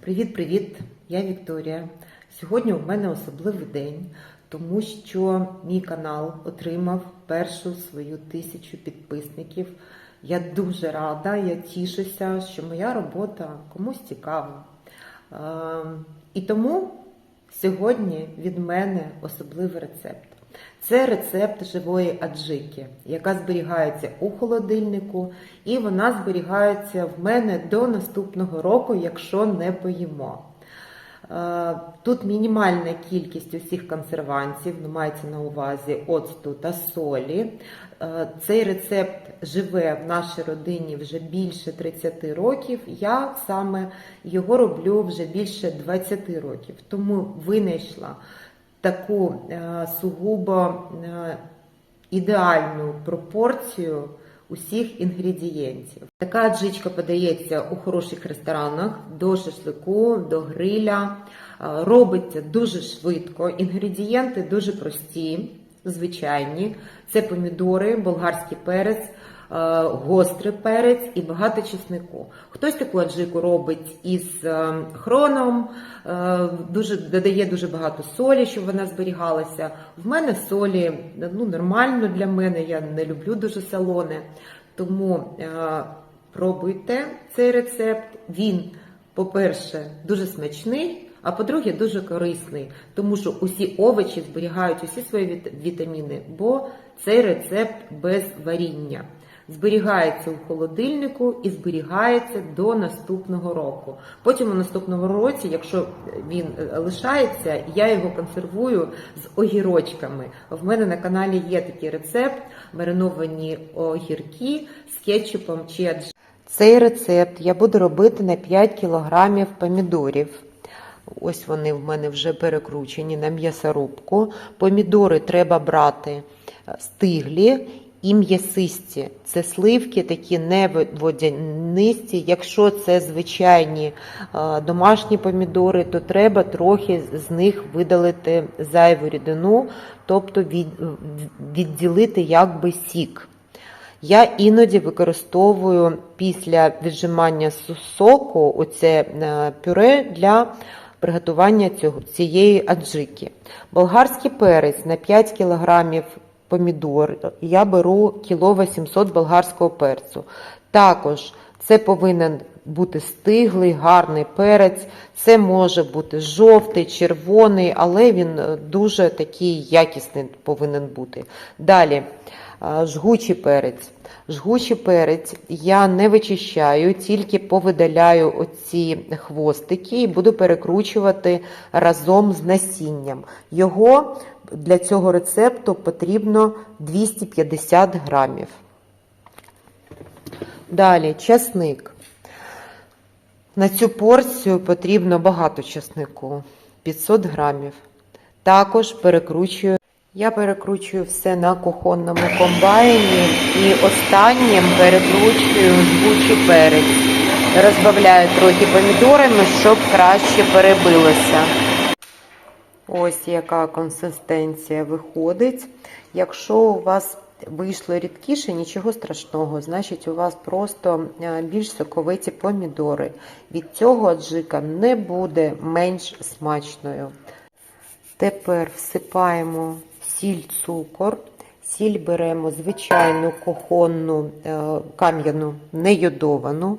Привіт-привіт! Я Вікторія. Сьогодні у мене особливий день, тому що мій канал отримав першу свою тисячу підписників. Я дуже рада, я тішуся, що моя робота комусь цікава. Е, І тому сьогодні від мене особливий рецепт. Це рецепт живої аджики, яка зберігається у холодильнику, і вона зберігається в мене до наступного року, якщо не поїмо. Е, Тут мінімальна кількість усіх консервантів, ну, мається на увазі оцту та солі. Е, Цей рецепт живе в нашій родині вже більше 30 років. Я саме його роблю вже більше 20 років. Тому винайшла таку е, сугубо е, ідеальну пропорцію усіх інгредієнтів. Така аджичка подається у хороших ресторанах до шашлику, до гриля. Е, Робиться дуже швидко. Інгредієнти дуже прості, звичайні. Це помідори, болгарський перець. Е, Гострий перець і багато чеснику. Хтось таку аджику робить із е, хроном, е, дуже додає дуже багато солі, щоб вона зберігалася. В мене солі ну, нормально для мене, я не люблю дуже солоне. Тому пробуйте цей рецепт. Він, по-перше, дуже смачний. А по-друге, дуже корисний, тому що усі овочі зберігають усі свої вітаміни, бо цей рецепт без варіння. Зберігається у холодильнику і зберігається до наступного року. Потім у наступному році, якщо він е, лишається, я його консервую з огірочками. В мене на каналі є такий рецепт мариновані огірки з кетчупом чи. Цей рецепт я буду робити на 5 кілограмів помідорів. Ось вони в мене вже перекручені на м'ясорубку. Помідори треба брати е, стиглі і м'ясисті. Це сливки такі не. Якщо це звичайні е, домашні помідори, то треба трохи з них видалити зайву рідину, тобто від, відділити якби сік. Я іноді використовую після віджимання соку оце е, пюре для приготування цього, цієї аджики. Болгарський перець на 5 кг помідор я беру кіло 800 болгарського перцю. Також це повинен бути стиглий, гарний перець. Це може бути жовтий, червоний, але він е, дуже такий якісний повинен бути. Далі жгучий перець. Жгучий перець я не вичищаю, тільки повидаляю оці хвостики і буду перекручувати разом з насінням. Його для цього рецепту потрібно 250 грамів. Далі часник. На цю порцію потрібно багато часнику 500 грамів. Також перекручую. Я перекручую все на кухонному комбайні і останнім перекручую жгучий перець. Розбавляю трохи помідорами, щоб краще перебилося. Ось яка консистенція виходить. Якщо у вас вийшло рідкіше, нічого страшного, значить у вас просто е, більш соковиті помідори. Від цього аджика не буде менш смачною. Тепер всипаємо сіль, цукор. Сіль беремо звичайну кухонну е, кам'яну, не йодовану.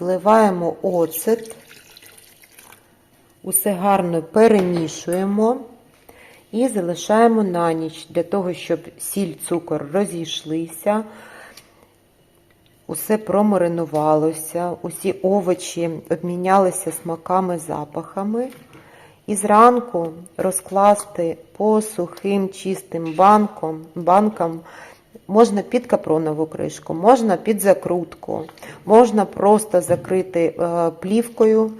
Вливаємо оцет. Усе гарно перемішуємо і залишаємо на ніч для того, щоб сіль, цукор розійшлися, усе промаринувалося, усі овочі обмінялися смаками, запахами. І зранку розкласти по сухим чистим банкам, банкам. Можна під капронову кришку, можна під закрутку, можна просто закрити е, плівкою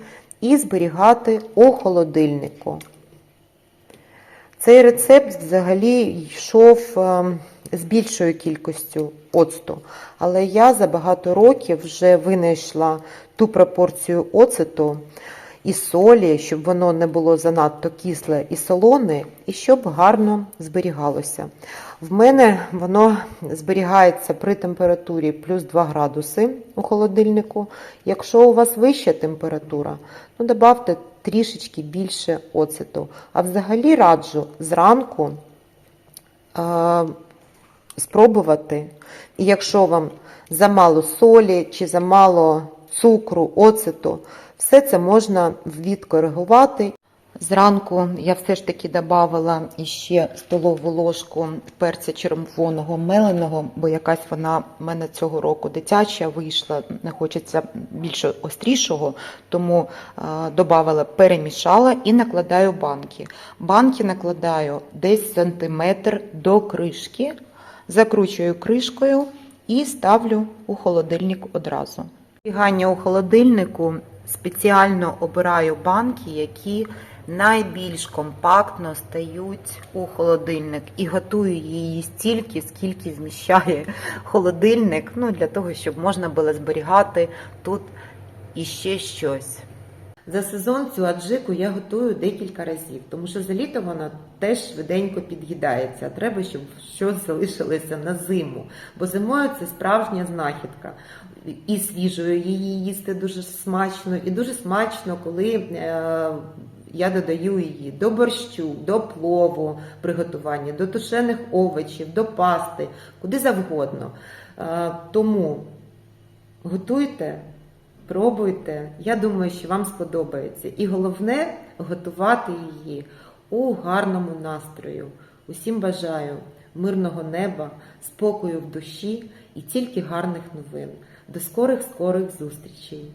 зберігати у холодильнику. Цей рецепт взагалі йшов е, з більшою кількістю оцту, але я за багато років вже винайшла ту пропорцію оцету, і солі, щоб воно не було занадто кисле і солоне, і щоб гарно зберігалося. В мене воно зберігається при температурі плюс 2 градуси у холодильнику. Якщо у вас вища температура, ну додавте трішечки більше оцету. А взагалі раджу зранку е, спробувати. І якщо вам замало солі чи замало цукру, оцету, все це можна відкоригувати. Зранку я все ж таки додавала іще столову ложку перця червоного меленого, бо якась вона в мене цього року дитяча вийшла, не хочеться більше острішого, тому е, додавала, перемішала і накладаю банки. Банки накладаю десь сантиметр до кришки, закручую кришкою і ставлю у холодильник одразу. Зберігання у холодильнику спеціально обираю банки, які найбільш компактно стають у холодильник і готую її стільки, скільки зміщає холодильник, ну для того, щоб можна було зберігати тут іще щось. За сезон цю аджику я готую декілька разів, тому що за літо вона теж швиденько під'їдається. Треба, щоб щось залишилося на зиму. Бо зимою це справжня знахідка. І свіжою її їсти дуже смачно, і дуже смачно, коли е, я додаю її до борщу, до плову приготування, до тушених овочів, до пасти, куди завгодно. Е, тому готуйте. Пробуйте, я думаю, що вам сподобається. І головне готувати її у гарному настрою. Усім бажаю мирного неба, спокою в душі і тільки гарних новин. До скорих скорих зустрічей!